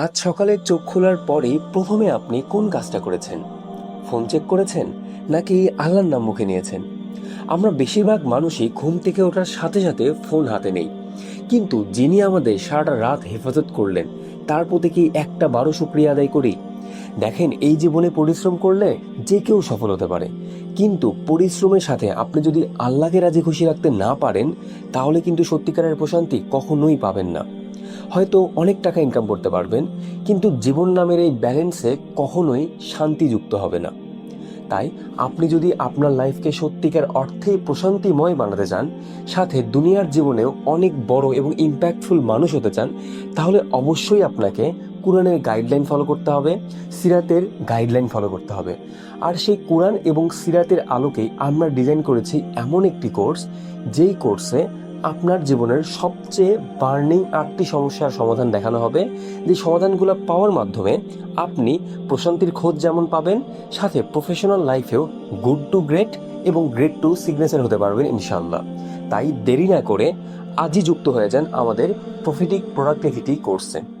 আজ সকালে চোখ খোলার পরেই প্রথমে আপনি কোন কাজটা করেছেন? ফোন চেক করেছেন? নাকি আল্লাহর নাম মুখে নিয়েছেন? আমরা বেশিরভাগ মানুষই ঘুম থেকে ওঠার সাথে সাথে ফোন হাতে নেই। কিন্তু যিনি আমাদের সারাটা রাত হেফাজত করলেন, তার প্রতি কি একটা বারো শুক্রিয়া আদায় করি? দেখেন, এই জীবনে পরিশ্রম করলে যে কেউ সফল হতে পারে। কিন্তু পরিশ্রমের সাথে আপনি যদি আল্লাহকে রাজি খুশি রাখতে না পারেন, তাহলে কিন্তু সত্যিকারের প্রশান্তি কখনোই পাবেন না। হয়তো অনেক টাকা ইনকাম করতে পারবেন, কিন্তু জীবন নামের এই ব্যালেন্সে কখনোই শান্তিযুক্ত হবে না। তাই আপনি যদি আপনার লাইফকে সত্যিকার অর্থে প্রশান্তিময় বানাতে চান, সাথে দুনিয়ার জীবনেও অনেক বড় এবং ইম্প্যাক্টফুল মানুষ হতে চান, তাহলে অবশ্যই আপনাকে কোরআনের গাইডলাইন ফলো করতে হবে, সিরাতের গাইডলাইন ফলো করতে হবে। আর সেই কোরআন এবং সিরাতের আলোকেই আমরা ডিজাইন করেছি এমন একটি কোর্স যেই কোর্সে আপনার জীবনের সবচেয়ে বার্নিং আটটি সমস্যার সমাধান দেখানো হবে। যে সমাধানগুলো পাওয়ার মাধ্যমে আপনি প্রশান্তির খোঁজ যেমন পাবেন, সাথে প্রফেশনাল লাইফেও গুড টু গ্রেট এবং গ্রেট টু সিগনেচার হতে পারবেন ইনশাল্লাহ তাই দেরি না করে আজই যুক্ত হয়ে যান আমাদের প্রফিটিক প্রোডাক্টিভিটি কোর্সে